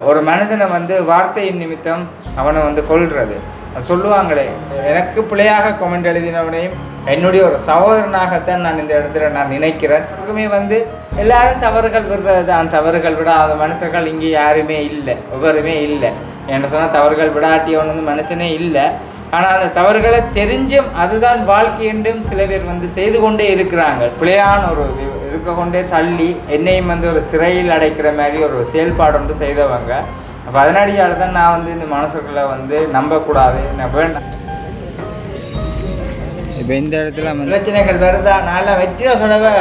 ஒரு மனிதனை வந்து வார்த்தையின் நிமித்தம் அவனை வந்து கொள்றது அது சொல்லுவாங்களே எனக்கு பிள்ளையாக கொமெண்ட் எழுதினவனையும் என்னுடைய ஒரு சகோதரனாகத்தான் நான் இந்த இடத்துல நான் நினைக்கிறேன். எப்பவுமே வந்து எல்லாரும் தவறுகள் விடுறது தான். தவறுகள் விடாத மனுஷர்கள் இங்கே யாருமே இல்லை. ஒவ்வொருமே இல்லை. என்ன சொன்னால் தவறுகள் விடாட்டியவன் வந்து மனுஷனே இல்லை. ஆனால் அந்த தவறுகளை தெரிஞ்சும் அதுதான் வாழ்க்கை என்றும் சில பேர் வந்து செய்து கொண்டே இருக்கிறாங்க பிழையான ஒரு இருக்க கொண்டே தள்ளி என்னையும் வந்து ஒரு சிறையில் அடைக்கிற மாதிரி ஒரு செயல்பாடு ஒன்று செய்தவங்க. அப்போ அதனடியால் தான் நான் வந்து இந்த மனசுக்குள்ள வந்து நம்பக்கூடாது. நான் வேண்டாம். இப்போ இந்த இடத்துல பிரச்சனைகள் வருதா? நான் வெற்றியோ சொல்லவ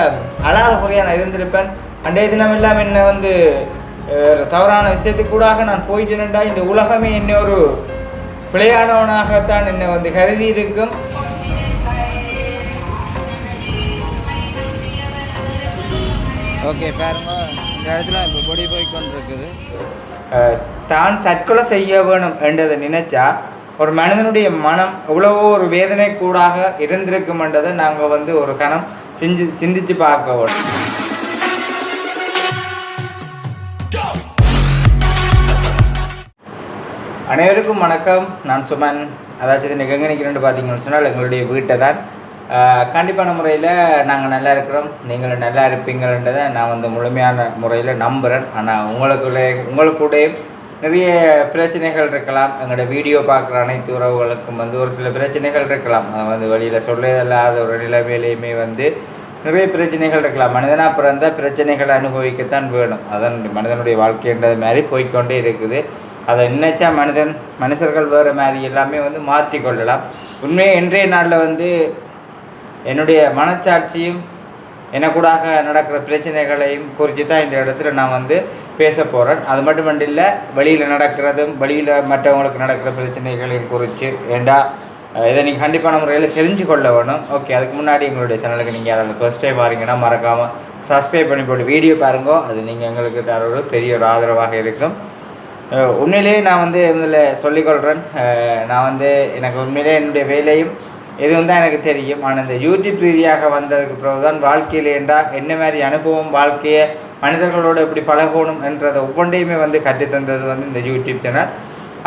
அழாத குறையாக நான் இருந்திருப்பேன். அன்றைய தினம் இல்லாமல் என்ன வந்து தவறான விஷயத்துக்கு கூடாக நான் போயிட்டேன்டா இந்த உலகமே என்ன ஒரு பிழையானவனாகத்தான் என்னை வந்து கருதி இருக்கும் ஓகே பாருங்க இந்த இடத்துல இப்போ பொடி போய் கொண்டிருக்குது தான் தற்கொலை செய்ய வேணும் என்றதை நினைச்சா ஒரு மனிதனுடைய மனம் எவ்வளவோ ஒரு வேதனை கூடாக இருந்திருக்கும்ன்றதை நாங்கள் வந்து ஒரு கணம் சிந்தி சிந்திச்சு பார்க்க வேணும் அனைவருக்கும் வணக்கம். நான் சுமன். அதாச்சும் இன்னைக்கு எங்கே நிற்கிறேன்னு பார்த்தீங்கன்னு சொன்னால் எங்களுடைய வீட்டை தான் கண்டிப்பான முறையில் நாங்கள் நல்லா இருக்கிறோம். நீங்கள் நல்லா இருப்பீங்கன்றதை நான் வந்து முழுமையான முறையில் நம்புகிறேன் ஆனால் உங்களுக்குள்ளே உங்களுக்குடைய நிறைய பிரச்சனைகள் இருக்கலாம். எங்களோட வீடியோ பார்க்குற அனைத்து உறவுகளுக்கும் வந்து ஒரு சில பிரச்சனைகள் இருக்கலாம். அதை வந்து வெளியில் சொல்லதில்லாத ஒரு நிலைமையிலையுமே வந்து நிறைய பிரச்சனைகள் இருக்கலாம். மனிதனாக பிறந்த பிரச்சனைகளை அனுபவிக்கத்தான் வேணும். அதான் மனிதனுடைய வாழ்க்கைன்றது மாதிரி போய்க்கொண்டே இருக்குது. அதை நினைச்சா மனிதன் மனுஷர்கள் வேறு மாதிரி எல்லாமே வந்து மாற்றி கொள்ளலாம். உண்மையை இன்றைய நாளில் வந்து என்னுடைய மனச்சாட்சியும் எனக்கூடாக நடக்கிற பிரச்சனைகளையும் குறித்து தான் இந்த இடத்துல நான் வந்து பேச போகிறேன் அது மட்டும் இல்லை வெளியில் நடக்கிறதும் வெளியில் மற்றவங்களுக்கு நடக்கிற பிரச்சனைகளையும் குறித்து ஏண்டா இதை நீங்கள் கண்டிப்பான முறையில் தெரிஞ்சு கொள்ள வேணும். ஓகே அதுக்கு முன்னாடி எங்களுடைய சேனலுக்கு நீங்கள் அதை ஃபஸ்ட் டைம் பாருங்கன்னா மறக்காமல் சப்ஸ்கிரைப் பண்ணி போட்டு வீடியோ பாருங்க. அது நீங்கள் எங்களுக்கு தர ஒரு பெரிய ஒரு ஆதரவாக இருக்கும். உண்மையிலேயே நான் வந்து இதில் சொல்லிக்கொள்கிறேன் நான் வந்து எனக்கு உண்மையிலேயே என்னுடைய வேலையும் இதுவும் தான் எனக்கு தெரியும். ஆனால் இந்த யூடியூப் ரீதியாக வந்ததுக்கு பிறகு தான் வாழ்க்கையில் என்றால் என்ன மாதிரி அனுபவம் வாழ்க்கையை மனிதர்களோடு எப்படி பழகணும் என்றதை ஒவ்வொன்றையுமே வந்து கற்றுத்தந்தது வந்து இந்த யூடியூப் சேனல்.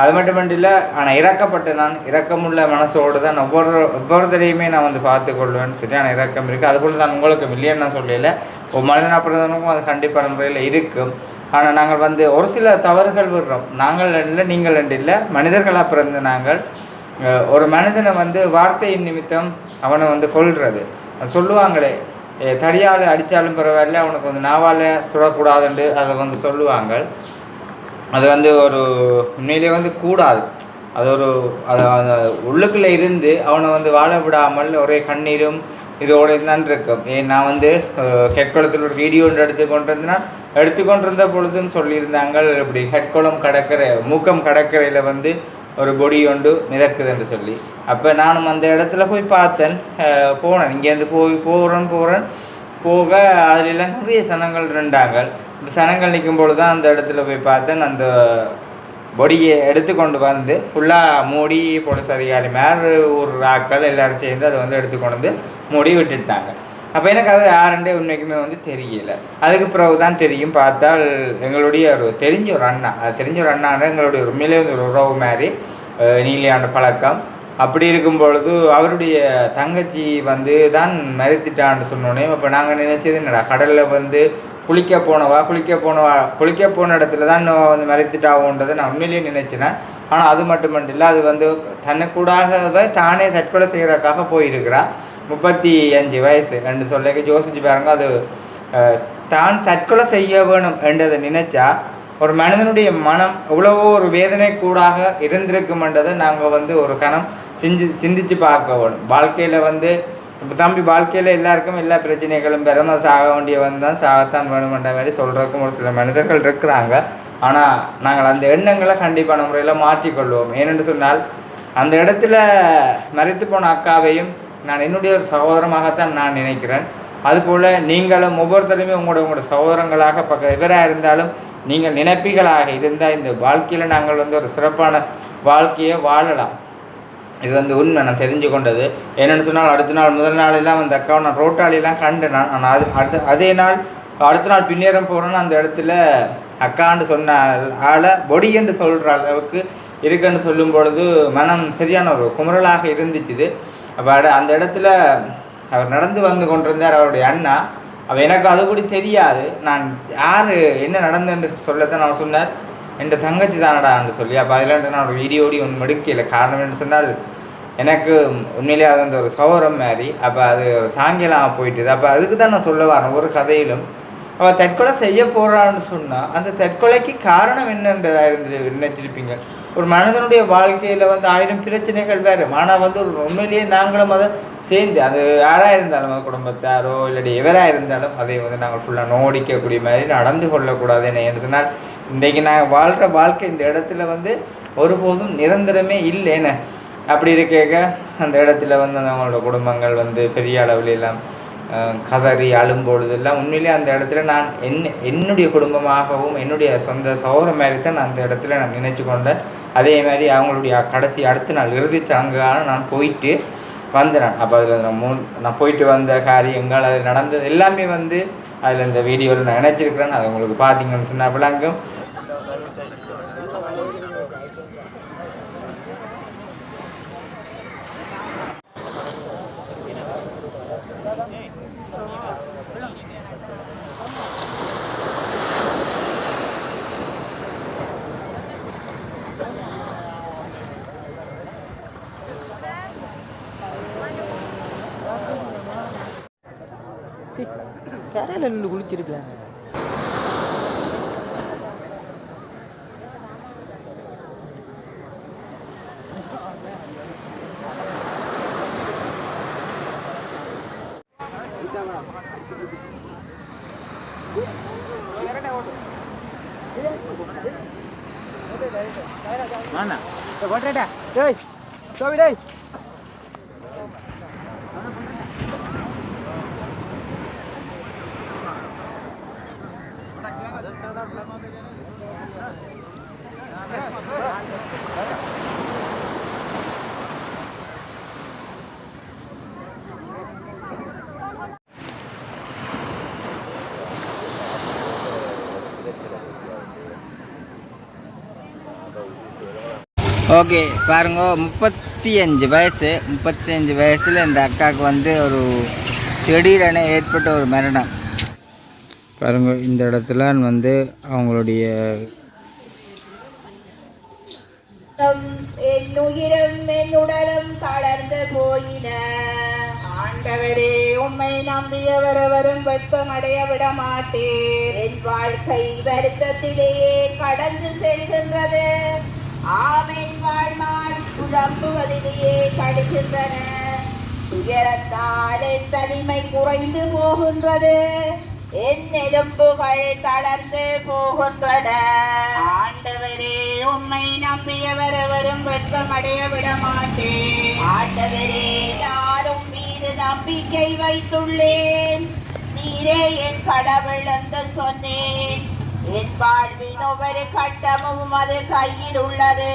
அது மட்டும் இல்லை ஆனால் இறக்கப்பட்ட நான் இறக்கமுள்ள மனசோடு தான் ஒவ்வொரு ஒவ்வொருத்தரையுமே நான் வந்து பார்த்து கொள்வேன் சரியான இறக்கம் இருக்குது அதுபோல் தான் உங்களுக்கு இல்லைன்னு நான் சொல்லலை. ஒரு மனிதனாக பிறந்தவனுக்கும் அது கண்டிப்பான முறையில் இருக்கும். ஆனால் நாங்கள் வந்து ஒரு சில தவறுகள் விடுறோம். நாங்கள் இல்லை நீங்கள் ரெண்டு இல்லை. மனிதர்களாக பிறந்த நாங்கள் ஒரு மனிதனை வந்து வார்த்தையின் நிமித்தம் அவனை வந்து கொல்றது. அது சொல்லுவாங்களே தடியால் அடித்தாலும் பரவாயில்ல அவனுக்கு வந்து நாவால் சுடக்கூடாதுண்டு அதை வந்து சொல்லுவாங்க அது வந்து ஒரு உண்மையிலே வந்து கூடாது. அது ஒரு அது அந்த உள்ளுக்குள்ளே இருந்து அவனை வந்து வாழ விடாமல் ஒரே கண்ணீரும் இதோடு தான் இருக்கும் ஏன் நான் வந்து ஹெட்குளத்தில் ஒரு வீடியோ ஒன்று எடுத்து கொண்டிருந்தேன் எடுத்துக்கொண்டிருந்த பொழுதும் சொல்லியிருந்தாங்க இப்படி ஹெட்குளம் கடற்கரை மூக்கம் கடற்கரையில் வந்து ஒரு பொடி ஒன்று மிதக்குதுன்னு சொல்லி. அப்போ நானும் அந்த இடத்துல போய் பார்த்தேன். போனேன். இங்கேருந்து போய் போகிறேன் போகிறேன் போக அதிலெல்லாம் நிறைய சனங்கள் இருந்தாங்க சனங்கள் நிற்கும் பொழுது தான் அந்த இடத்துல போய் பார்த்தேன். அந்த பொடியை எடுத்து கொண்டு வந்து ஃபுல்லாக மூடி போலீஸ் அதிகாரி மேலே ஒரு ஆக்கள் எல்லாரும் சேர்ந்து அதை வந்து எடுத்து கொண்டு வந்து மூடி விட்டுட்டாங்க. அப்போ எனக்கு அது யாருண்டே உண்மைக்குமே வந்து தெரியல. அதுக்கு பிறகு தான் தெரியும். பார்த்தால் எங்களுடைய ஒரு தெரிஞ்ச ஒரு அண்ணா. அது தெரிஞ்ச ஒரு அண்ணான்னு எங்களுடைய உண்மையிலே வந்து ஒரு உறவு மாதிரி நீலியாண்ட பழக்கம். அப்படி இருக்கும் பொழுது அவருடைய தங்கச்சி வந்து தான் மறுத்துட்டான்னு சொன்னோன்னே அப்போ நாங்கள் நினச்சது என்னடா கடலில் வந்து குளிக்க போனவா குளிக்க போனவா குளிக்க போன இடத்துல தான் இன்னும் வந்து மறைத்துட்டாவோன்றதை நான் உண்மையிலேயே நினைச்சினேன். ஆனால் அது மட்டுமல்ல அது வந்து தன்னைக்கூடாகவே தானே தற்கொலை செய்கிறதுக்காக போயிருக்கிறா. முப்பத்தி அஞ்சு வயசு ரெண்டு சொல்லிக்க யோசிச்சு பாருங்க அது தான் தற்கொலை செய்ய வேணும் என்றதை நினைச்சா ஒரு மனிதனுடைய மனம் எவ்வளவோ ஒரு வேதனை கூடாக இருந்திருக்கும்ன்றதை நாங்கள் வந்து ஒரு கணம் சிந்தி சிந்திச்சு பார்க்க வேணும். வாழ்க்கையில் வந்து இப்போ தம்பி வாழ்க்கையில் எல்லாருக்கும் எல்லா பிரச்சனைகளும் பிறந்த சாக வேண்டியவன் தான் சாகத்தான் வேணுமென்ற மாதிரி சொல்கிறதுக்கும் ஒரு சில மனிதர்கள் இருக்கிறாங்க. ஆனால் நாங்கள் அந்த எண்ணங்களை கண்டிப்பான முறையில் மாற்றிக்கொள்வோம். ஏனென்று சொன்னால் அந்த இடத்துல மறைத்து போன அக்காவையும் நான் என்னுடைய ஒரு சகோதரமாகத்தான் நான் நினைக்கிறேன். அதுபோல் நீங்களும் ஒவ்வொருத்தருமே உங்களோட உங்களோட சகோதரங்களாக பக்க இவராக இருந்தாலும் நீங்கள் நினைப்பிகளாக இருந்தால் இந்த வாழ்க்கையில் நாங்கள் வந்து ஒரு சிறப்பான வாழ்க்கையை வாழலாம். இது வந்து உண்மை நான் தெரிஞ்சு கொண்டது என்னென்னு சொன்னால் அடுத்த நாள் முதல் நாளெல்லாம் அந்த அக்காவை நான் ரோட்டாலிலாம் கண்டு நான் அது அடுத்த அதே நாள் அடுத்த நாள் பின்னேறம் போகிறேன்னு அந்த இடத்துல அக்கான்னு சொன்ன ஆளை பொடி என்று சொல்கிற அளவுக்கு இருக்குன்னு சொல்லும் பொழுது மனம் சரியான ஒரு குமுறலாக இருந்துச்சுது. அப்போ அந்த இடத்துல அவர் நடந்து வந்து கொண்டிருந்தார் அவருடைய அண்ணா. அப்போ எனக்கு அது கூட தெரியாது. நான் யார் என்ன நடந்துன்னு சொல்லத்தான் நான் சொன்னார். என் தங்கச்சி தானடான்னு சொல்லி அப்போ அதில் நான் ஒரு வீடியோடி ஒன்று மடுக்கல காரணம் என்ன சொன்னால் எனக்கு உண்மையிலேயே அது அந்த ஒரு சௌரம் மாதிரி. அப்போ அது தாங்கிலாம் போயிட்டுது. அப்போ அதுக்கு தான் நான் சொல்ல வரேன். ஒரு கதையிலும் அவள் தற்கொலை செய்ய போகிறான்னு சொன்னால் அந்த தற்கொலைக்கு காரணம் என்னன்றதாக இருந்து நினைச்சிருப்பீங்க. ஒரு மனிதனுடைய வாழ்க்கையில் வந்து ஆயிரம் பிரச்சனைகள் வேறு. ஆனால் வந்து ஒரு உண்மையிலேயே நாங்களும் அதை சேர்ந்து அது யாராக இருந்தாலும் குடும்பத்தாரோ இல்லாட்டி எவராக இருந்தாலும் அதை வந்து நாங்கள் ஃபுல்லாக நோடிக்கக்கூடிய மாதிரி நடந்து கொள்ளக்கூடாது என்ன என்று சொன்னால் இன்றைக்கு நாங்கள் வாழ்கிற வாழ்க்கை இந்த இடத்துல வந்து ஒருபோதும் நிரந்தரமே இல்லைன்னு. அப்படி இருக்க அந்த இடத்துல வந்து அந்த அவங்களோட குடும்பங்கள் வந்து பெரிய அளவில் எல்லாம் கதறி அழும்பொழுது எல்லாம் உண்மையிலேயே அந்த இடத்துல நான் என்ன என்னுடைய குடும்பமாகவும் என்னுடைய சொந்த சௌர மாதிரி தான் நான் அந்த இடத்துல நான் நினைச்சு கொண்டேன். அதே மாதிரி அவங்களுடைய கடைசி அடுத்த நாள் இறுதி சடங்கான நான் போயிட்டு வந்தேன். அப்போ அதில் நான் மூ நான் போயிட்டு வந்த காரியங்கள் அது நடந்தது எல்லாமே வந்து அதில் இந்த வீடியோவில் நான் நினச்சிருக்கிறேன். அது உங்களுக்கு பார்த்தீங்கன்னு சொன்னால் விளங்கும். கரையில் நின்று குளிச்சிருக்கலாம் mana? Kontrak dah. Doi. Coba doi. Okay பாருங்க முப்பத்தி அஞ்சு வயசு முப்பத்தி அஞ்சு வயசில் இந்த அக்காவுக்கு வந்து ஒரு திடீரென ஏற்பட்ட ஒரு மரணம். பாருங்க இந்த இடத்துல வந்து அவங்களுடைய என் உயிரும் என் உடலும் தளர்ந்து போயின. ஆண்டவரே உம்மை நம்பியவரவரும் வெப்பமடைய விட மாட்டேன் என் வாழ்க்கை வருத்தத்திலேயே கடந்து செல்கின்றது. ஆவின் வாழ்நாள் புலம்புவதிலேயே கடுகின்றன துயரத்தால் தனிமை குறைந்து போகின்றது. என் எலும்புகள் தளர்ந்து போகின்றன. ஆண்டவரே உம்மை நம்பியவரவரும் வெட்கமடைய விட மாட்டேன் ஆண்டவரே யாரும் மீது நம்பிக்கை வைத்துள்ளேன். நீரே என் கடவுள் என்று சொன்னேன். என் வாழ்வின் ஒவ்வொரு கட்டமும் அது கையில் உள்ளது.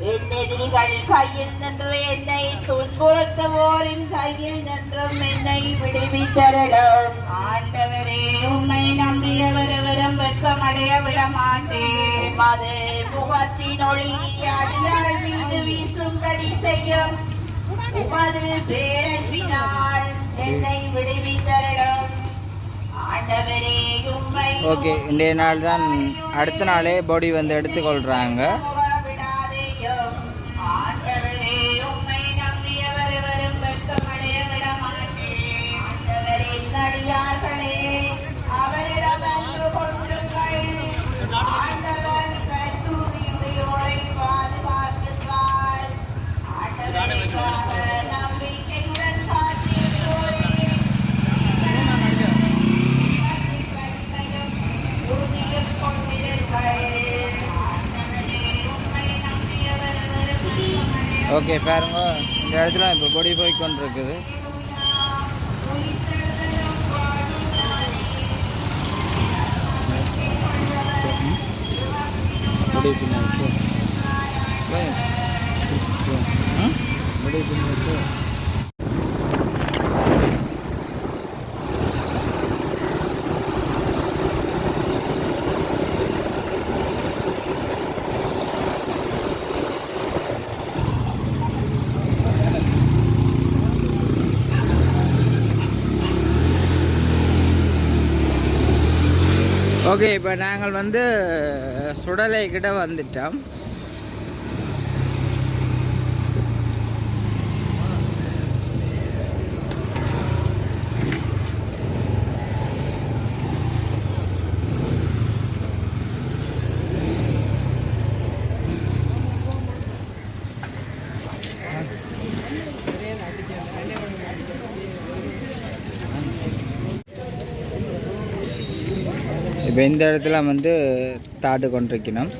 என் எதிரிகள் கையில் நின்று என்னை துன்புறுத்துவோரின் கையில் நின்றும் என்னை விடுவித்தருளும் ஆண்டவரே உம்மை நம்பியவரவரும் வெட்கமடைய விட மாட்டேன் மது முகத்தின் ஒளி மீது வீசும்படி செய்யும் உமது பேரன்பினால் என்னை உம்மை ஓகே இன்றைய நாள் தான் அடுத்த நாளே பாடி வந்து எடுத்துக்கொள்கிறாங்க அவரிடம் அன்பு கொள்ளுங்கள் பாதுகாத்துவார் நம்பிக்கையுடன் உறுதியும் கொண்டிருங்கள் ஓகே பாருங்க. இந்த இடத்துல இப்போ பொடி போய் கொண்டிருக்குது. बड़े पिना को बड़े पिना को ஓகே இப்போ நாங்கள் வந்து சுடலை கிட்ட வந்துட்டோம். இப்போ இந்த இடத்துல வந்து தாட்டு கொண்டிருக்கணும்.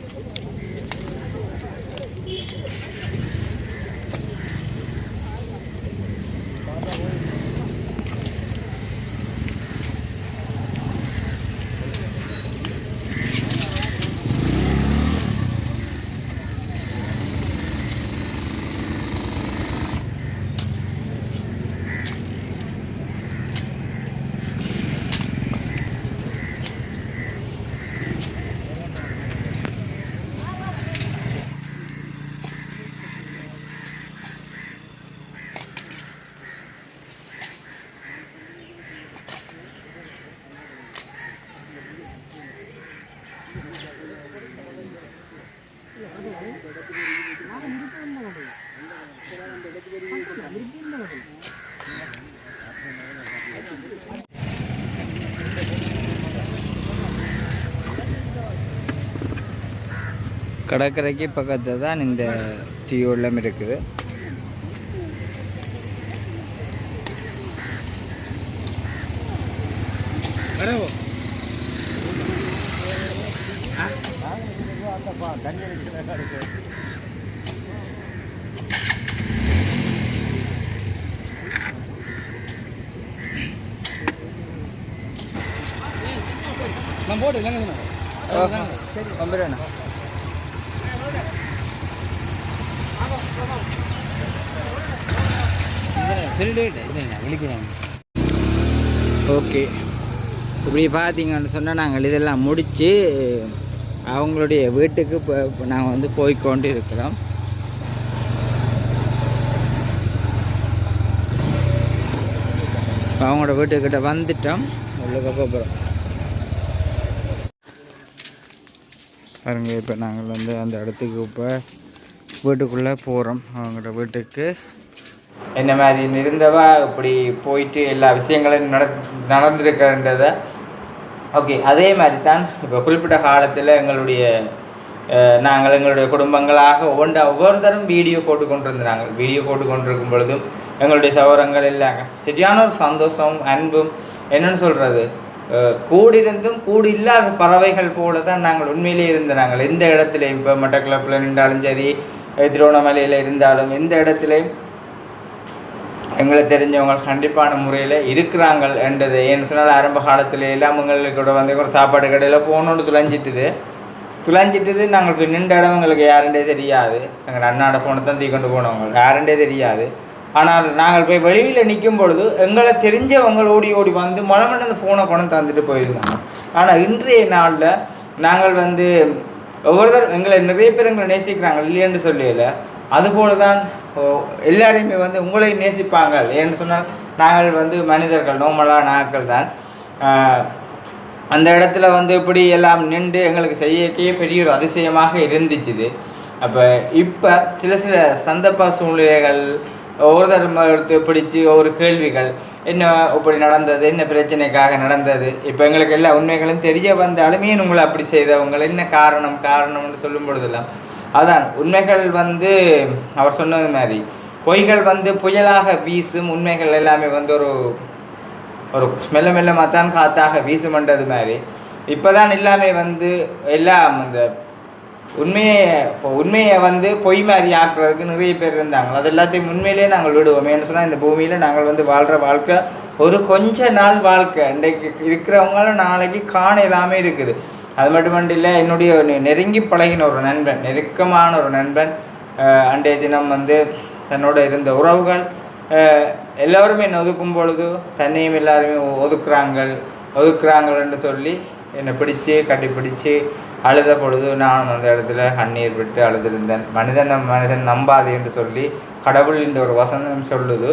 கடற்கரைக்கு பக்கத்தில் தான் இந்த டீயோலம் இருக்குது. நான் போட்டு இல்லைங்க வந்துடுண்ணா சொல்லிட்டு ஓகே. இப்படி பார்த்தீங்கன்னு சொன்னால் நாங்கள் இதெல்லாம் முடித்து அவங்களுடைய வீட்டுக்கு இப்போ நாங்கள் வந்து போய்க்கொண்டு இருக்கிறோம் அவங்களோட வீட்டுக்கிட்ட வந்துட்டோம். உள்ளுக்க போகிறோம் பாருங்க இப்போ நாங்கள் வந்து அந்த இடத்துக்கு இப்போ வீட்டுக்குள்ளே போகிறோம். அவங்களோட வீட்டுக்கு. என்ன மாதிரி இருந்தவா? இப்படி போயிட்டு எல்லா விஷயங்களும் நட நடந்திருக்கின்றதை ஓகே அதே மாதிரி தான் இப்போ குறிப்பிட்ட காலத்தில் எங்களுடைய நாங்கள் எங்களுடைய குடும்பங்களாக ஒவ்வொன்று ஒவ்வொருத்தரும் வீடியோ போட்டு கொண்டிருந்தாங்க வீடியோ போட்டு கொண்டிருக்கும் பொழுதும் எங்களுடைய சவரங்கள் இல்லாங்க சரியான ஒரு சந்தோஷம் அன்பும் என்னன்னு சொல்கிறது கூடியிருந்தும் கூடி இல்லாத பறவைகள் போல தான் நாங்கள் உண்மையிலேயே இருந்த நாங்கள். எந்த இடத்துலையும் இப்போ மட்டக்கிளப்பில் நின்றாலும் சரி திருவண்ணாமலையில் இருந்தாலும் எந்த இடத்துலையும் எங்களை தெரிஞ்சவங்க கண்டிப்பான முறையில் இருக்கிறாங்க என்றது. ஏன்னு சொன்னால் ஆரம்ப காலத்தில் எல்லாம் எங்களுக்கு கூட வந்து ஒரு சாப்பாடு கடையில் ஃபோனோடு துளைஞ்சிட்டுது. துளைஞ்சிட்டுது நாங்கள் நின்ற இடம் எங்களுக்கு யாருண்டே தெரியாது. எங்கள் அண்ணாட ஃபோனை தான் தூக்கி கொண்டு போனவங்க. யாருண்டே தெரியாது. ஆனால் நாங்கள் போய் வெளியில் நிற்கும் பொழுது எங்களை தெரிஞ்சவங்க ஓடி ஓடி வந்து மொழமண்ட அந்த ஃபோனை கொண்டு தந்துட்டு போயிருந்தாங்க. ஆனால் இன்றைய நாளில் நாங்கள் வந்து ஒவ்வொருத்தர் எங்களை நிறைய பேர் எங்களை நேசிக்கிறாங்க இல்லையென்று சொல்லல. அதுபோல தான் எல்லாரையுமே வந்து உங்களை நேசிப்பாங்க ஏன்னு சொன்னால் நாங்கள் வந்து மனிதர்கள் நோமலா நாட்கள் தான் அந்த இடத்துல வந்து இப்படி எல்லாம் நின்று எங்களுக்கு செய்யக்கே பெரிய ஒரு அதிசயமாக இருந்துச்சுது. அப்போ இப்போ சில சில சந்தர்ப்ப சூழ்நிலைகள் ஒவ்வொருத்தர் எடுத்து பிடிச்சி ஒரு கேள்விகள் என்ன இப்படி நடந்தது என்ன பிரச்சனைக்காக நடந்தது? இப்போ எங்களுக்கு எல்லா உண்மைகளும் தெரிய வந்தாலுமே உங்களை அப்படி செய்தவங்களை என்ன காரணம் காரணம்னு சொல்லும் பொழுதெல்லாம் அதான் உண்மைகள் வந்து அவர் சொன்னது மாதிரி பொய்கள் வந்து புயலாக வீசும் உண்மைகள் எல்லாமே வந்து ஒரு ஒரு மெல்ல மெல்லமாக தான் காத்தாக வீசுமன்றது மாதிரி. இப்போ தான் எல்லாமே வந்து எல்லாம் அந்த உண்மையை இப்போ உண்மையை வந்து பொய் மாதிரி ஆக்குறதுக்கு நிறைய பேர் இருந்தாங்க. அது எல்லாத்தையும் உண்மையிலேயே நாங்கள் விடுவோம் ஏன்னு சொன்னால் இந்த பூமியில் நாங்கள் வந்து வாழ்கிற வாழ்க்கை ஒரு கொஞ்ச நாள் வாழ்க்கை. இன்றைக்கு இருக்கிறவங்களும் நாளைக்கு காண எல்லாமே இருக்குது. அது மட்டும் இல்லை என்னுடைய நெருங்கி பழகின ஒரு நண்பன் நெருக்கமான ஒரு நண்பன் அன்றைய தினம் வந்து தன்னோட இருந்த உறவுகள் எல்லோருமே என்னை ஒதுக்கும் பொழுது தன்னையும் எல்லாருமே ஒ- ஒதுக்குறாங்க ஒதுக்குறாங்கன்னு சொல்லி என்னை பிடிச்சி கட்டி பிடிச்சி அழுத பொழுது நான் அந்த இடத்துல கண்ணீர் விட்டு அழுதிருந்தேன். மனிதன் மனிதன் நம்பாது என்று சொல்லி கடவுள் என்ற ஒரு வசனம் சொல்லுது.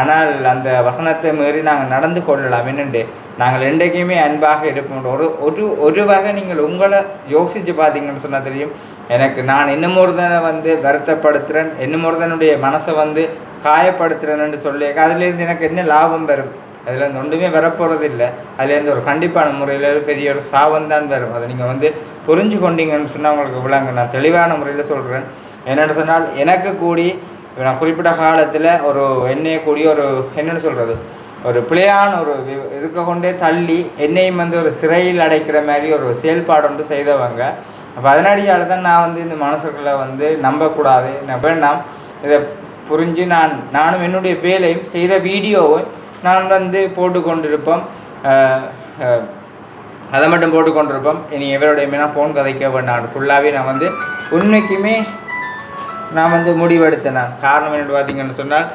ஆனால் அந்த வசனத்தை மீறி நாங்கள் நடந்து கொள்ளலாம். என்னண்டு நாங்கள் என்றைக்குமே அன்பாக இருப்போம். ஒரு ஒரு ஒரு வகை நீங்கள் உங்களை யோசித்து பார்த்தீங்கன்னு சொன்னால் தெரியும். எனக்கு நான் இன்னும் ஒருத்தனை வந்து வருத்தப்படுத்துகிறேன் இன்னும் ஒருத்தனுடைய மனசை வந்து காயப்படுத்துகிறேன்னு சொல்லி அதுலேருந்து எனக்கு என்ன லாபம் வரும்? அதில் இருந்து ஒன்றுமே வரப்போகிறது இல்லை அதுலேருந்து ஒரு கண்டிப்பான முறையில் ஒரு பெரிய ஒரு சாபம் தான் வரும். அதை நீங்கள் வந்து புரிஞ்சு கொண்டீங்கன்னு சொன்னால் உங்களுக்கு விளங்க நான் தெளிவான முறையில் சொல்கிறேன் என்னென்னு சொன்னால் எனக்கு கூடி இப்போ நான் குறிப்பிட்ட காலத்தில் ஒரு எண்ணெயை கூடிய ஒரு என்னென்னு சொல்கிறது ஒரு பிழையான ஒரு இருக்க கொண்டே தள்ளி என்னையும் வந்து ஒரு சிறையில் அடைக்கிற மாதிரி ஒரு செயல்பாடு ஒன்று செய்தவங்க. அப்போ அதனடியால் தான் நான் வந்து இந்த மனசுக்குள்ளே வந்து நம்பக்கூடாது. வேண்டாம். இதை புரிஞ்சு நான் நானும் என்னுடைய வேலையும் செய்கிற வீடியோவை நான் வந்து போட்டு கொண்டிருப்போம் அதை மட்டும் போட்டு கொண்டிருப்போம் இனி எவருடையுமே நான் ஃபோன் கதைக்க வேண்டாம். ஃபுல்லாகவே நான் வந்து உண்மைக்குமே நான் வந்து முடிவெடுத்தேன்? நான் காரணம் என்னென்னு பார்த்தீங்கன்னு சொன்னால்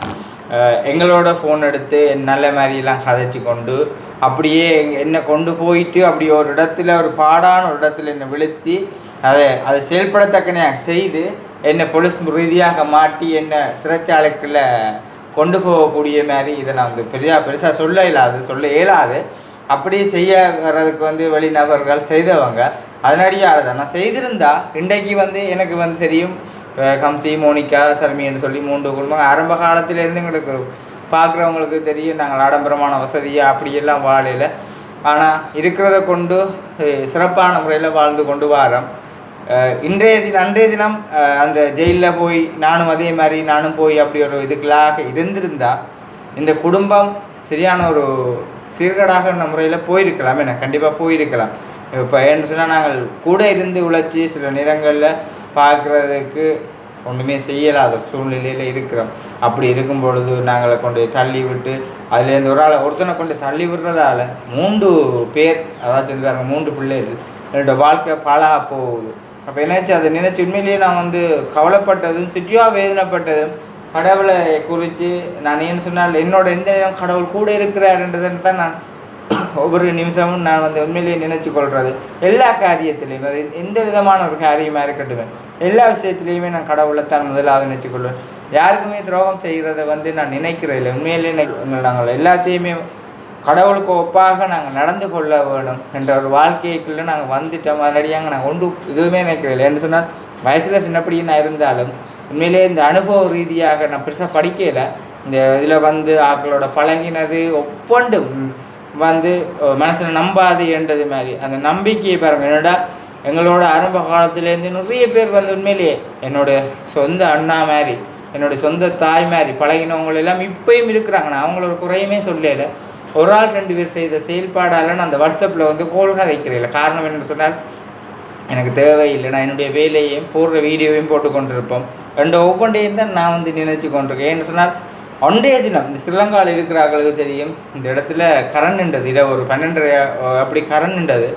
எங்களோட ஃபோன் எடுத்து நல்ல மாதிரிலாம் கதைச்சி கொண்டு அப்படியே என்னை கொண்டு போயிட்டு அப்படி ஒரு இடத்துல ஒரு பாடான ஒரு இடத்துல என்னை விழுத்தி அதை அதை செயல்படத்தக்கனே செய்து என்னை பொலிஸ் ரீதியாக மாட்டி என்னை சிறைச்சாலைக்குள்ள கொண்டு போகக்கூடிய மாதிரி இதை நான் வந்து பெரிய பெருசாக சொல்ல இயலாது சொல்ல இயலாது. அப்படி செய்யறதுக்கு வந்து வெளிநபர்கள் செய்தவங்க அதனடியாக தான் நான் செய்திருந்தா இன்றைக்கு வந்து எனக்கு வந்து தெரியும் கம்சி மோனிகா சர்மின்னு சொல்லி மூன்று குடும்பம் ஆரம்ப காலத்திலேருந்து எங்களுக்கு பார்க்குறவங்களுக்கு தெரியும். நாங்கள் ஆடம்பரமான வசதியாக அப்படியெல்லாம் வாழையில் ஆனால் இருக்கிறத கொண்டு சிறப்பான முறையில் வாழ்ந்து கொண்டு வாரோம். இன்றைய தினம் அன்றைய தினம் அந்த ஜெயிலில் போய் நானும் அதே மாதிரி நானும் போய் அப்படி ஒரு இதுக்களாக இருந்திருந்தா இந்த குடும்பம் சரியான ஒரு சீர்கடாக முறையில் போயிருக்கலாம். என்ன கண்டிப்பாக போயிருக்கலாம். இப்போ ஏன்னு சொன்னால் நாங்கள் கூட இருந்து உழைச்சி சில நேரங்களில் பார்க்குறதுக்கு ஒன்றுமே செய்யலாத சூழ்நிலையில் இருக்கிறோம். அப்படி இருக்கும் பொழுது நாங்களை கொண்டு தள்ளி விட்டு அதுலேருந்து ஒரு ஆளை ஒருத்தனை கொண்டு தள்ளி விடுறதால மூன்று பேர் அதாச்சும் வந்து பாருங்க மூன்று பிள்ளைகள் என்னோட வாழ்க்கை பாழாக போகுது அப்போ என்னாச்சு அதை நினைச்சு உண்மையிலேயே நான் வந்து கவலைப்பட்டதும் சுற்றியாக வேதனைப்பட்டதும் கடவுளை குறித்து நான் ஏன்னு சொன்னால் என்னோட எந்த நேரம் கடவுள் கூட இருக்கிறாருன்றதுன்னு தான் நான் ஒவ்வொரு நிமிஷமும் நான் வந்து உண்மையிலேயே நினைச்சு கொள்வது எல்லா காரியத்திலையும் அது எந்த விதமான ஒரு காரியமாக இருக்கட்டும் எல்லா விஷயத்துலையுமே நான் கடவுளை தான் முதலாவது நினைச்சு கொள்வேன் யாருக்குமே துரோகம் செய்கிறத வந்து நான் நினைக்கிறதில்லை. உண்மையிலேயே நாங்கள் எல்லாத்தையுமே கடவுளுக்கு ஒப்பாக நாங்கள் நடந்து கொள்ள வேணும் என்ற ஒரு வாழ்க்கைக்குள்ளே நாங்கள் வந்துட்டோம். அதனடியாங்க நாங்கள் ஒன்று இதுவுமே நினைக்கிறதில்லை. என்று சொன்னால் வயசில் சின்னப்படியே நான் இருந்தாலும் உண்மையிலேயே இந்த அனுபவ ரீதியாக நான் பெருசாக படிக்கலை. இந்த இதில் வந்து ஆக்களோட பழகினது ஒவ்வொன்றும் வந்து மனசில் நம்பாது என்றது மாதிரி. அந்த நம்பிக்கையை பாருங்கள் என்னடா எங்களோட ஆரம்ப காலத்துலேருந்து நிறைய பேர் வந்து உண்மையிலேயே என்னோட சொந்த அண்ணா மாதிரி என்னோடய சொந்த தாய் மாதிரி பழகினவங்க எல்லாம் இப்பயும் இருக்கிறாங்க. நான் அவங்களோட குறையுமே சொல்லல. ஒரு ஆள் ரெண்டு பேர் செய்த செயல்பாடால் நான் அந்த வாட்ஸ்அப்பில் வந்து கோல்கா வைக்கிறேன் காரணம் என்னென்னு சொன்னால் எனக்கு தேவையில்லை. நான் என்னுடைய வேலையையும் போடுற வீடியோவையும் போட்டு கொண்டிருப்போம் ரெண்டு ஒவ்வொன்றையும் தான் நான் வந்து நினைச்சு கொண்டிருக்கேன் ஏன்னு சொன்னால் அன்றைய தினம் இந்த ஸ்ரீலங்காவில் இருக்கிறார்களுக்கு தெரியும் இந்த இடத்துல கரண்ன்றது இட ஒரு பன்னெண்டரை அப்படி கரண் நின்றது.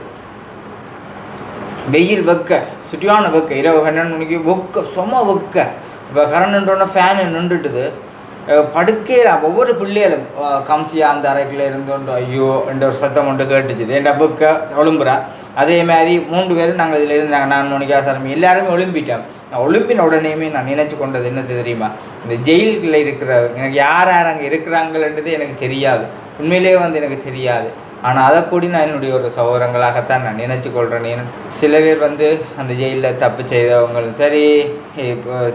வெயில் வெக்க சுற்றியான வெக்க இரவு பன்னெண்டு மணிக்கு வெக்க சும வெக்க. இப்போ கரண்ட்டோன்னா ஃபேனு நின்றுட்டுது. படுக்கையில் ஒவ்வொரு பிள்ளைகளும் கம்சியா அந்த அறைக்குள்ள இருந்து கொண்டு ஐயோ என்ற ஒரு சத்தம் ஒன்று கேட்டுச்சுது என் டப்புக்க ஒழும்புறா அதே மாதிரி மூன்று பேரும் நாங்கள் இதில் இருந்தாங்க நான் மோனிகா சாரமி எல்லாருமே ஒழும்பிட்டோம் நான் ஒழும்பின உடனேயுமே நான் நினைச்சு கொண்டது என்னது தெரியுமா இந்த ஜெயிலுக்குள்ள இருக்கிற எனக்கு யார் யார் அங்கே இருக்கிறாங்கன்றது எனக்கு தெரியாது உண்மையிலேயே வந்து எனக்கு தெரியாது ஆனால் அதை கூடி நான் என்னுடைய ஒரு சகோதரங்களாகத்தான் நான் நினச்சி கொள்கிறேன் சில பேர் வந்து அந்த ஜெயிலில் தப்பு செய்தவங்களும் சரி இப்போ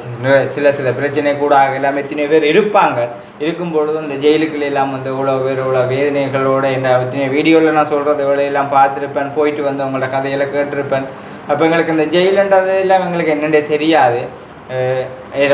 சில- சில பிரச்சனை கூட ஆக எல்லாமே எத்தனையோ பேர் இருப்பாங்க. இருக்கும் பொழுது அந்த ஜெயிலுக்குள்ள எல்லாம் வந்து இவ்வளோ பேர் இவ்வளோ வேதனைகளோட என்ன எத்தனையோ வீடியோவில் நான் சொல்கிறத வேலையெல்லாம் பார்த்துருப்பேன். போயிட்டு வந்தவங்களோட கதையெல்லாம் கேட்டிருப்பேன். அப்போ எங்களுக்கு இந்த ஜெயிலுன்றது எல்லாம் எங்களுக்கு என்னென்னே தெரியாது.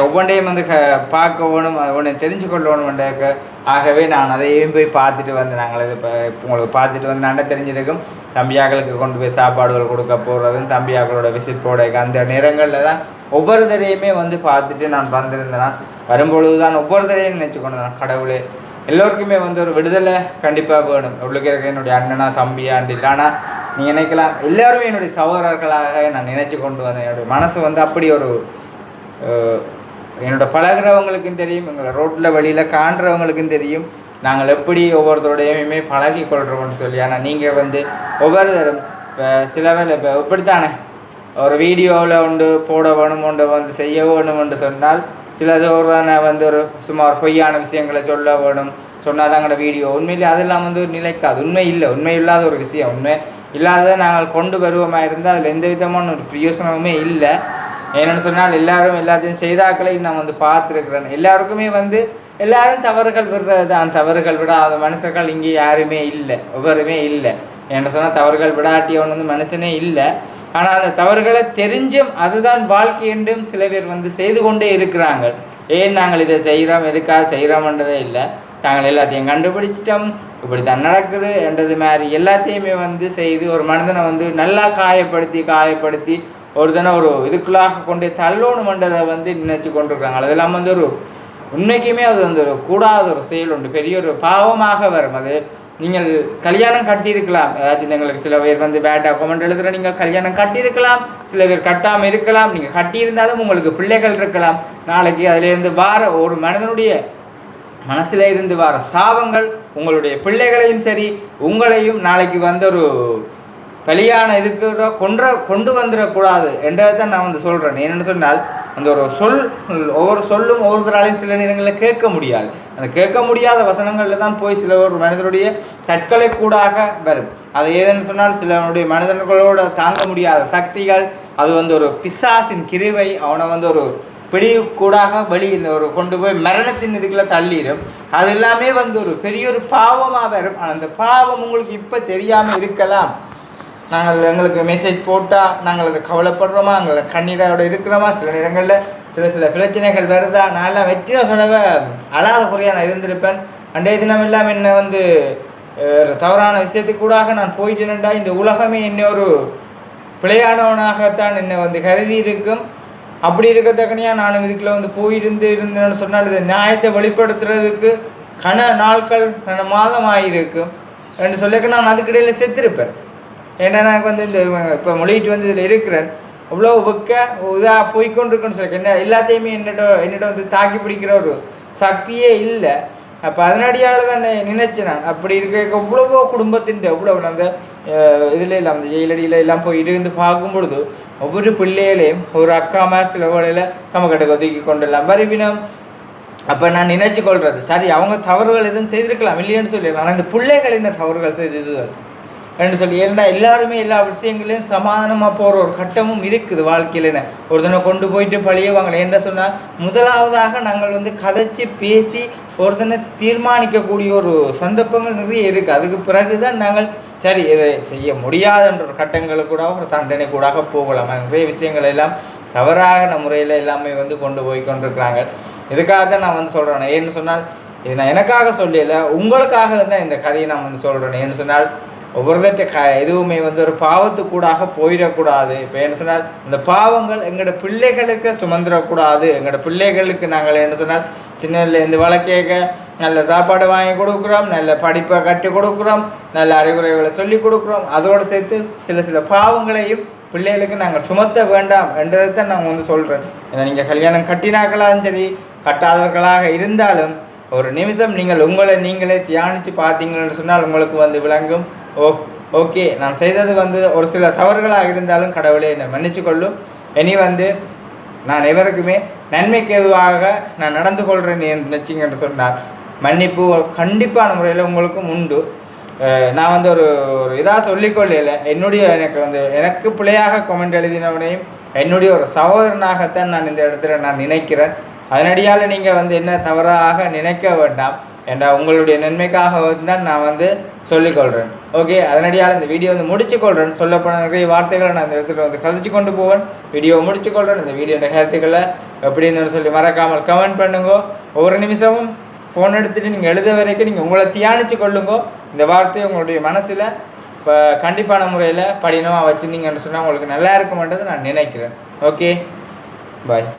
ஒவ்வொன்றையும் வந்து க பார்க்க வேணும் ஒன்று தெரிஞ்சு கொள்ளணும்ன்றதுக்கு ஆகவே நான் அதையும் போய் பார்த்துட்டு வந்தேன் நாங்கள் இது இப்போ உங்களுக்கு பார்த்துட்டு வந்து நல்லா தெரிஞ்சிருக்கும். தம்பியாக்களுக்கு கொண்டு போய் சாப்பாடுகள் கொடுக்க போகிறதும் தம்பியாக்களோட விசிட் போட அந்த நேரங்களில் தான் ஒவ்வொரு தடையுமே வந்து பார்த்துட்டு நான் வந்திருந்தேன். வரும்பொழுது தான் ஒவ்வொரு தடையும் நினச்சி கொண்டு கடவுளே எல்லோருக்குமே வந்து ஒரு விடுதலை கண்டிப்பாக வேணும். உள்ளுக்கு இருக்க என்னுடைய அண்ணனா தம்பியாண்டு இல்லை ஆனால் நீ நினைக்கலாம். எல்லோருமே என்னுடைய சகோதரர்களாக நான் நினச்சி கொண்டு வந்தேன். என்னுடைய மனசு வந்து அப்படி ஒரு என்னோட பழகுறவங்களுக்கும் தெரியும் எங்களை ரோட்டில் வழியில் காண்றவங்களுக்கும் தெரியும். நாங்கள் எப்படி ஒவ்வொருத்தரோடையுமே பழகி கொள்கிறோம்னு சொல்லி. ஆனால் நீங்கள் வந்து ஒவ்வொரு ஒவ்வொருத்தரும் இப்போ சில வேலை இப்போ இப்படித்தானே? ஒரு வீடியோவில் ஒன்று போட வேணும் ஒன்று வந்து செய்ய வேணும் என்று சொன்னால் சிலது ஒரு வந்து ஒரு சுமார் பொய்யான விஷயங்களை சொல்ல வேணும் சொன்னால் தான் எங்களோட வீடியோ. உண்மையிலே அதெல்லாம் வந்து நிலைக்காது உண்மை இல்லை. உண்மை இல்லாத ஒரு விஷயம். உண்மை இல்லாததை நாங்கள் கொண்டு வருவோமா இருந்தால் அதில் எந்த விதமான ஒரு பிரயோசனமுமே இல்லை. ஏன்னு சொன்னால் எல்லாரும் எல்லாத்தையும் செய்தாக்களையும் நான் வந்து பார்த்துருக்குறேன். எல்லாருக்குமே வந்து எல்லாரும் தவறுகள் விடுறது தான் தவறுகள் விடாத மனுஷர்கள் இங்கே யாருமே இல்லை. ஒவ்வொருமே இல்லை. என்ன சொன்னால் தவறுகள் விடாட்டியவன் வந்து மனுஷனே இல்லை. ஆனால் அந்த தவறுகளை தெரிஞ்சும் அதுதான் வாழ்க்கை என்றும் சில பேர் வந்து செய்து கொண்டே இருக்கிறாங்க. ஏன் நாங்கள் இதை செய்கிறோம்? எதுக்காக செய்கிறோம்ன்றதே இல்லை. நாங்கள் எல்லாத்தையும் கண்டுபிடிச்சிட்டோம். இப்படி தான் நடக்குது என்றது மாதிரி எல்லாத்தையுமே வந்து செய்து ஒரு மனிதனை வந்து நல்லா காயப்படுத்தி காயப்படுத்தி ஒரு தினம் ஒரு இதுக்குள்ளாக கொண்டு தள்ளணுமன்றதை வந்து நினைச்சு கொண்டிருக்கிறாங்க. இல்லாமல் வந்து ஒரு உண்மைக்குமே அது வந்து ஒரு கூடாத ஒரு செயல் உண்டு. பெரிய ஒரு பாவமாக வரும். அது நீங்கள் கல்யாணம் கட்டியிருக்கலாம். ஏதாச்சும் எங்களுக்கு சில பேர் வந்து பேட்டா கமெண்ட் எழுதுகிற நீங்கள் கல்யாணம் கட்டியிருக்கலாம். சில பேர் கட்டாமல் இருக்கலாம். நீங்கள் கட்டியிருந்தாலும் உங்களுக்கு பிள்ளைகள் இருக்கலாம். நாளைக்கு அதுலேருந்து வார ஒரு மனிதனுடைய மனசில் இருந்து வர சாபங்கள் உங்களுடைய பிள்ளைகளையும் சரி உங்களையும் நாளைக்கு வந்து ஒரு பலியான இதுக்கு கொன்ற கொண்டு வந்துடக்கூடாது என்றதை தான் நான் வந்து சொல்கிறேன் என்னென்னு சொன்னால் அந்த ஒரு சொல் ஒவ்வொரு சொல்லும் ஒவ்வொருத்தராலையும் சில நேரங்களில் கேட்க முடியாது. அந்த கேட்க முடியாத வசனங்களில் தான் போய் சில ஒரு மனிதனுடைய தற்கொலை கூடாக வரும். அது ஏதென்னு சொன்னால் சிலனுடைய மனிதர்களோட தாங்க முடியாத சக்திகள் அது வந்து ஒரு பிசாசின் கிருவை அவனை வந்து ஒரு பிடிவு கூடாக வெளியில் ஒரு கொண்டு போய் மரணத்தின் இதுக்குள்ள தள்ளிடும். அது எல்லாமே வந்து ஒரு பெரிய ஒரு பாவமாக வரும். ஆனால் அந்த பாவம் உங்களுக்கு இப்போ தெரியாமல் இருக்கலாம். நாங்கள் எங்களுக்கு மெசேஜ் போட்டால் நாங்கள் அதை கவலைப்படுறோமா? எங்களை கண்ணீரோட இருக்கிறோமா? சில நேரங்களில் சில சில பிரச்சனைகள் வருதா? நான் எல்லாம் வெற்றின தடவை அழாத குறையாக நான் இருந்திருப்பேன். அன்றைய தினம் எல்லாம் என்னை வந்து தவறான விஷயத்துக்கு கூடாக நான் போயிட்டேன்டா இந்த உலகமே என்ன ஒரு பிழையானவனாகத்தான் என்னை வந்து கருதி இருக்கும் அப்படி இருக்கத்தக்கனியா நானும் இதுக்குள்ளே வந்து போயிருந்து இருந்தேன்னு சொன்னால் இதை நியாயத்தை வெளிப்படுத்துறதுக்கு கன நாட்கள் கன மாதம் ஆகியிருக்கும். என்று சொல்லிக்க நான் அதுக்கிடையில் செத்திருப்பேன். ஏன்னா எனக்கு வந்து இந்த இப்போ மொழிகிட்டு வந்து இதில் இருக்கிறேன். அவ்வளோ வெக்க இதாக போய்கொண்டிருக்குன்னு சொல்லி என்ன எல்லாத்தையுமே என்னோட என்னோட வந்து தாக்கி பிடிக்கிற ஒரு சக்தியே இல்லை. அப்போ அதனடியால் தான் நினைச்சேன் நான். அப்படி இருக்க எவ்வளவோ குடும்பத்தின் எவ்வளோ அந்த இதில் எல்லாம் அந்த ஜெயிலடியில் எல்லாம் போய் இருந்து பார்க்கும் பொழுது ஒவ்வொரு பிள்ளைகளையும் ஒரு அக்கா மாதிரி சில வேளையில் கிட்ட ஒதுக்கி கொண்டுலாம் வரிவினம். அப்போ நான் நினைச்சு கொள்வது சரி அவங்க தவறுகள் எதுவும் செய்திருக்கலாம் இல்லைன்னு சொல்லி ஆனால் இந்த பிள்ளைகள் என்ன தவறுகள் செய்தது என்று சொல்லி ஏன்னா எல்லாருமே எல்லா விஷயங்களையும் சமாதானமாக போகிற ஒரு கட்டமும் இருக்குது வாழ்க்கையிலன்னு ஒரு தினம் கொண்டு போயிட்டு பழியவாங்களே என்ன சொன்னால் முதலாவதாக நாங்கள் வந்து கதைச்சு பேசி ஒரு தினம் தீர்மானிக்கக்கூடிய ஒரு சந்தர்ப்பங்கள் நிறைய இருக்குது அதுக்கு பிறகு தான் நாங்கள் சரி இதை செய்ய முடியாதுன்ற ஒரு கட்டங்களுக்கு கூட ஒரு தண்டனை கூட போகலாம். நிறைய விஷயங்கள் எல்லாம் தவறான முறையில் எல்லாமே வந்து கொண்டு போய் கொண்டிருக்கிறாங்க. இதுக்காக தான் நான் வந்து சொல்கிறேன் ஏன்னு சொன்னால் இது நான் எனக்காக சொல்லல உங்களுக்காக தான் இந்த கதையை நான் வந்து சொல்கிறேன் ஏன்னு சொன்னால் ஒவ்வொருத்தட்ட க எதுவுமே வந்து ஒரு பாவத்துக்கூடாக போயிடக்கூடாது. இப்போ என்ன சொன்னால் இந்த பாவங்கள் எங்களோட பிள்ளைகளுக்கு சுமந்துடக்கூடாது எங்களோட பிள்ளைகளுக்கு நாங்கள் என்ன சொன்னால் சின்னலேருந்து வளர்க்கேக்க நல்ல சாப்பாடு வாங்கி கொடுக்குறோம் நல்ல படிப்பை கட்டி கொடுக்குறோம் நல்ல அறிவுரைகளை சொல்லி கொடுக்குறோம். அதோடு சேர்த்து சில சில பாவங்களையும் பிள்ளைகளுக்கு நாங்கள் சுமத்த வேண்டாம் என்றதை தான் நான் வந்து சொல்கிறேன் ஏன்னா நீங்கள் கல்யாணம் கட்டினாக்களாலும் சரி கட்டாதவர்களாக இருந்தாலும் ஒரு நிமிஷம் நீங்கள் உங்களை நீங்களே தியானித்து பார்த்தீங்கன்னு சொன்னால் உங்களுக்கு வந்து விளங்கும். ஓ ஓகே நான் செய்தது வந்து ஒரு சில தவறுகளாக இருந்தாலும் கடவுளே என்னை மன்னிச்சு கொள்ளும் இனி வந்து நான் எவருக்குமே நன்மைக்கு எதுவாக நான் நடந்து கொள்கிறேன் நினச்சிங்க என்று சொன்னார் மன்னிப்பு கண்டிப்பான முறையில் உங்களுக்கும் உண்டு. நான் வந்து ஒரு ஒரு இதாக சொல்லிக்கொள்ளல. என்னுடைய எனக்கு வந்து எனக்கு பிள்ளையாக கமெண்ட் எழுதினவனையும் என்னுடைய ஒரு சகோதரனாகத்தான் நான் இந்த இடத்துல நான் நினைக்கிறேன். அதனடியால் நீங்கள் வந்து என்ன தவறாக நினைக்க வேண்டாம் என்ற உங்களுடைய நன்மைக்காக தான் நான் வந்து சொல்லிக்கொள்கிறேன் ஓகே அதனடியால் இந்த வீடியோ வந்து முடிச்சுக்கொள்கிறேன் சொல்லப்போன நிறைய வார்த்தைகளை நான் இந்த இடத்துல வந்து கதைச்சு கொண்டு போவேன். வீடியோ முடிச்சுக்கொள்கிறேன் இந்த வீடியோ கருத்துக்களை எப்படின்னு சொல்லி மறக்காமல் கமெண்ட் பண்ணுங்க. ஒவ்வொரு நிமிஷமும் ஃபோன் எடுத்துகிட்டு நீங்கள் எழுத வரைக்கும் நீங்கள் உங்களை தியானிச்சு கொள்ளுங்க. இந்த வார்த்தையை உங்களுடைய மனசில் இப்போ கண்டிப்பான முறையில் படினமாக வச்சுருந்தீங்கன்னு சொன்னால் உங்களுக்கு நல்லா இருக்குமென்றது நான் நினைக்கிறேன். Okay bye